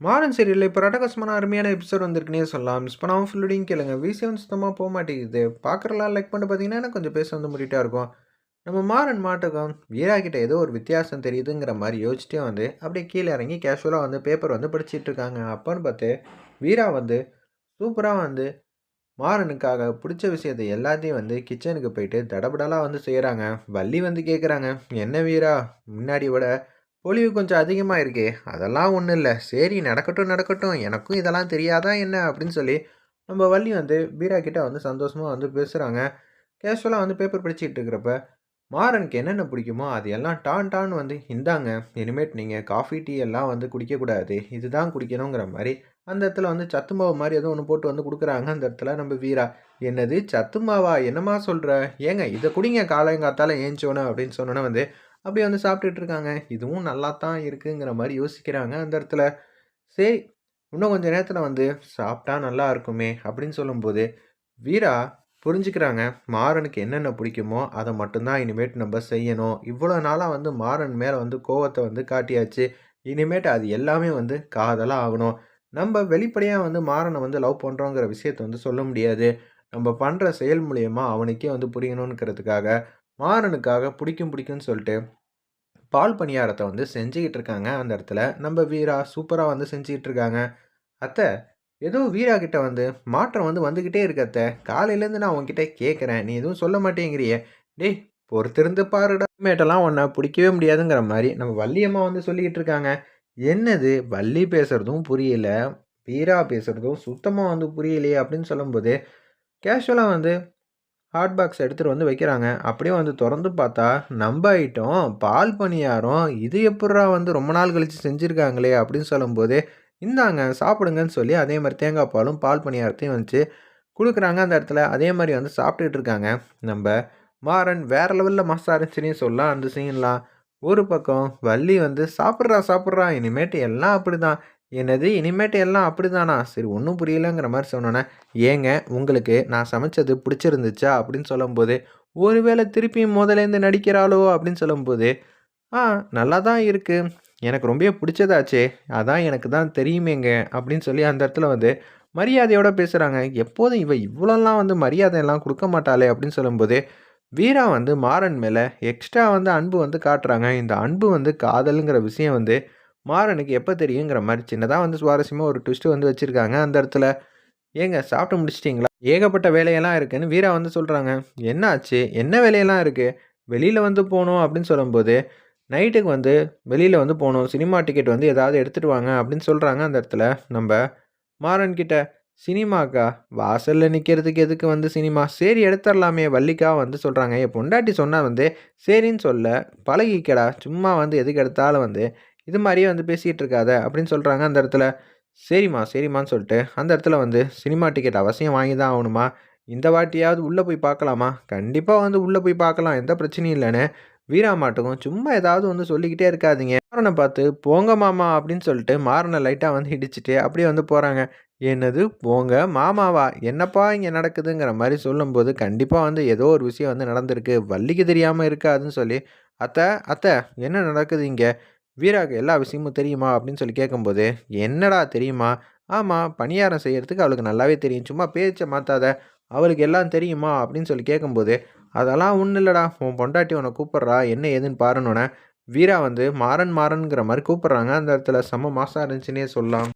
மாறன் சீரியலில் இப்போ ரடகசமான அருமையான எபிசோட் வந்திருக்குனே சொல்லலாம். மிஸ் பண்ணாமல் ஃபுல்லுடையும் கேளுங்க. விசியம் சுத்தமாக போக மாட்டேங்குது. பார்க்குறலாம் லைக் பண்ணிட்டு பார்த்தீங்கன்னா எனக்கு கொஞ்சம் பேச வந்து முடிட்டா இருக்கும். நம்ம மாறன் மாட்டுக்கும் வீரா கிட்ட ஏதோ ஒரு வித்தியாசம் தெரியுதுங்கிற மாதிரி யோசிச்சிட்டே வந்து அப்படியே கீழே இறங்கி கேஷுவலாக வந்து பேப்பர் வந்து படிச்சிட்டு இருக்காங்க. அப்போன்னு பார்த்து வீரா வந்து சூப்பராக வந்து மாறனுக்காக பிடிச்ச விஷயத்தை எல்லாத்தையும் வந்து கிச்சனுக்கு போயிட்டு தடபடலாக வந்து செய்கிறாங்க வள்ளி வந்து கேட்குறாங்க என்ன வீரா? முன்னாடி விட பொலிவு கொஞ்சம் அதிகமாக இருக்கே. அதெல்லாம் ஒன்றும் இல்லை. சரி நடக்கட்டும் நடக்கட்டும். எனக்கும் இதெல்லாம் தெரியாதா என்ன? அப்படின்னு சொல்லி நம்ம வள்ளி வந்து பீரா கிட்டே வந்து சந்தோஷமாக வந்து பேசுகிறாங்க கேஷுவலாக வந்து பேப்பர் படிச்சுட்டு இருக்கிறப்ப மாறனுக்கு என்னென்ன பிடிக்குமோ அது எல்லாம் டான் டான் வந்து இந்தாங்க இனிமேட் நீங்கள் காஃபி டீ எல்லாம் வந்து குடிக்கக்கூடாது. இதுதான் குடிக்கணுங்கிற மாதிரி. அந்த இடத்துல வந்து சத்து மாவு மாதிரி ஏதோ ஒன்று போட்டு வந்து கொடுக்குறாங்க அந்த இடத்துல நம்ம வீரா. என்னது சத்து மாவா? என்னம்மா சொல்கிற ஏங்க இதை குடிங்க காலையங்காத்தால ஏஞ்சோன்னு அப்படின்னு சொன்னோன்னே வந்து அப்படியே வந்து சாப்பிட்டுட்டு இருக்காங்க. இதுவும் நல்லா தான் இருக்குங்கிற மாதிரி யோசிக்கிறாங்க அந்த இடத்துல. சரி இன்னும் கொஞ்சம் நேரத்தில் வந்து சாப்பிட்டா நல்லா இருக்குமே அப்படின்னு சொல்லும்போது வீரா புரிஞ்சுக்கிறாங்க மாறனுக்கு என்னென்ன பிடிக்குமோ அதை மட்டும்தான் இனிமேட்டு நம்ம செய்யணும். இவ்வளோ நாளாக வந்து மாறன் மேலே வந்து கோவத்தை வந்து காட்டியாச்சு. இனிமேட்டு அது எல்லாமே வந்து காதலாக ஆகணும். நம்ம வெளிப்படையாக வந்து மாறனை வந்து லவ் பண்ணுறோங்கிற விஷயத்த வந்து சொல்ல முடியாது. நம்ம பண்ணுற செயல் மூலியமாக அவனுக்கே வந்து புரியணுங்கிறதுக்காக மாறனுக்காக பிடிக்கும் பிடிக்கும்னு சொல்லிட்டு பால் பணியாரத்தை வந்து செஞ்சுக்கிட்டு இருக்காங்க. அந்த இடத்துல நம்ம வீரா சூப்பராக வந்து செஞ்சுக்கிட்டு இருக்காங்க. அத்தை ஏதோ வீரா கிட்ட வந்து மாற்றம் வந்து வந்துக்கிட்டே இருக்கத்த காலையிலேருந்து நான் உங்ககிட்ட கேட்குறேன். நீ எதுவும் சொல்ல மாட்டேங்கிறியே. டேய் பொறுத்திருந்து பாருடா. மேட்டெல்லாம் ஒன்றை பிடிக்கவே முடியாதுங்கிற மாதிரி நம்ம வள்ளியம்மா வந்து சொல்லிக்கிட்டு இருக்காங்க. என்னது? வள்ளி பேசுகிறதும் புரியல. வீரா பேசுகிறதும் சுத்தமாக வந்து புரியலையே அப்படின்னு சொல்லும்போது கேஷுவலாக வந்து ஹாட் பாக்ஸ் எடுத்துகிட்டு வந்து வைக்கிறாங்க. அப்படியே வந்து திறந்து பார்த்தா நம்ம ஐட்டம் பால் பணியாரம் இது எப்பட்றா வந்து ரொம்ப நாள் கழித்து செஞ்சுருக்காங்களே? அப்படின்னு சொல்லும்போது இந்தாங்க சாப்பிடுங்கன்னு சொல்லி அதே மாதிரி தேங்காய் பாலும் பால் பணியாரத்தையும் வந்துச்சு கொடுக்குறாங்க அந்த இடத்துல. அதே மாதிரி வந்து சாப்பிட்டுட்டு இருக்காங்க. நம்ம மாறன் வேறு லெவலில் மஸ்தா இருந்துச்சுன்னு சொல்லலாம் அந்த சீன்லாம் ஒரு பக்கம் வள்ளி வந்து சாப்பிட்றா சாப்பிட்றா இனிமேட்டு எல்லாம் அப்படி தான் என்னது இனிமேட்டு எல்லாம் அப்படிதானா? சரி ஒன்றும் புரியலங்கிற மாதிரி சொன்னோன்னே ஏங்க உங்களுக்கு நான் சமைச்சது பிடிச்சிருந்துச்சா? அப்படின்னு சொல்லும்போது ஒருவேளை திருப்பியும் முதலேருந்து நடிக்கிறாளோ? அப்படின்னு சொல்லும்போது ஆ நல்லா தான் இருக்குது எனக்கு ரொம்ப பிடிச்சதாச்சே அதான் எனக்கு தான் தெரியுமேங்க அப்படின்னு சொல்லி அந்த இடத்துல வந்து மரியாதையோட பேசுகிறாங்க எப்போதும் இவ இவ்வளோலாம் வந்து மரியாதையெல்லாம் கொடுக்க மாட்டாளே அப்படின்னு சொல்லும்போது வீரா வந்து மாறன் மேலே எக்ஸ்ட்ரா வந்து அன்பு வந்து காட்டுறாங்க. இந்த அன்பு வந்து காதலுங்கிற விஷயம் வந்து மாறனுக்கு எப்போ தெரியுங்கிற மாதிரி சின்னதாக வந்து சுவாரஸ்யமாக ஒரு ட்விஸ்ட்டு வந்து வச்சுருக்காங்க. அந்த இடத்துல ஏங்க சாப்பிட்டு முடிச்சிட்டிங்களா? ஏகப்பட்ட வேலையெல்லாம் இருக்குதுன்னு வீரா வந்து சொல்கிறாங்க என்ன ஆச்சு என்ன வேலையெல்லாம் இருக்குது வெளியில் வந்து போகணும் அப்படின்னு சொல்லும்போது நைட்டுக்கு வந்து வெளியில் வந்து போகணும் சினிமா டிக்கெட் வந்து ஏதாவது எடுத்துகிட்டு வாங்க அப்படின்னு சொல்கிறாங்க அந்த இடத்துல. நம்ம மாறன்கிட்ட சினிமாக்கா வாசலில் நிற்கிறதுக்கு எதுக்கு வந்து சினிமா? சரி எடுத்துடலாமே வள்ளிக்கா வந்து சொல்கிறாங்க என் பொண்டாட்டி சொன்னால் வந்து சரின்னு சொல்ல பழகிக்கடா சும்மா வந்து எதுக்கு எடுத்தாலும் வந்து இது மாதிரியே வந்து பேசிகிட்டு இருக்காத அப்படின்னு சொல்கிறாங்க அந்த இடத்துல. சரிம்மா சரிம்மான்னு சொல்லிட்டு அந்த இடத்துல வந்து சினிமா டிக்கெட் அவசியம் வாங்கி தான் ஆகணுமா? இந்த வாட்டியாவது உள்ளே போய் பார்க்கலாமா? கண்டிப்பாக வந்து உள்ளே போய் பார்க்கலாம் எந்த பிரச்சனையும் இல்லைன்னு. வீரா மாட்டுக்கும் சும்மா ஏதாவது வந்து சொல்லிக்கிட்டே இருக்காதிங்க. மாறனை பார்த்து போங்க மாமா அப்படின்னு சொல்லிட்டு மாறனை லைட்டாக வந்து இடிச்சிட்டு அப்படியே வந்து போகிறாங்க என்னது? போங்க மாமாவா? என்னப்பா இங்கே நடக்குதுங்கிற மாதிரி சொல்லும்போது கண்டிப்பாக வந்து ஏதோ ஒரு விஷயம் வந்து நடந்திருக்கு. வள்ளிக்கு தெரியாமல் இருக்காதுன்னு சொல்லி அத்தை அத்தை என்ன நடக்குது இங்கே? வீராவுக்கு எல்லா விஷயமும் தெரியுமா? அப்படின்னு சொல்லி கேட்கும்போது என்னடா தெரியுமா? ஆமாம் பணியாரம் செய்கிறதுக்கு அவளுக்கு நல்லாவே தெரியும். சும்மா பேச்சை மாற்றாத அவளுக்கு எல்லாம் தெரியுமா? அப்படின்னு சொல்லி கேட்கும்போது அதெல்லாம் ஒன்றும் இல்லைடா. உன் பொண்டாட்டி உன்னை கூப்பிட்றா. என்ன ஏதுன்னு பாருன்னொன்னே வீரா வந்து மாறன் மாறன்கிற மாதிரி கூப்பிட்றாங்க. அந்த இடத்துல செம்ம மாதம் இருந்துச்சுன்னே சொல்லலாம்.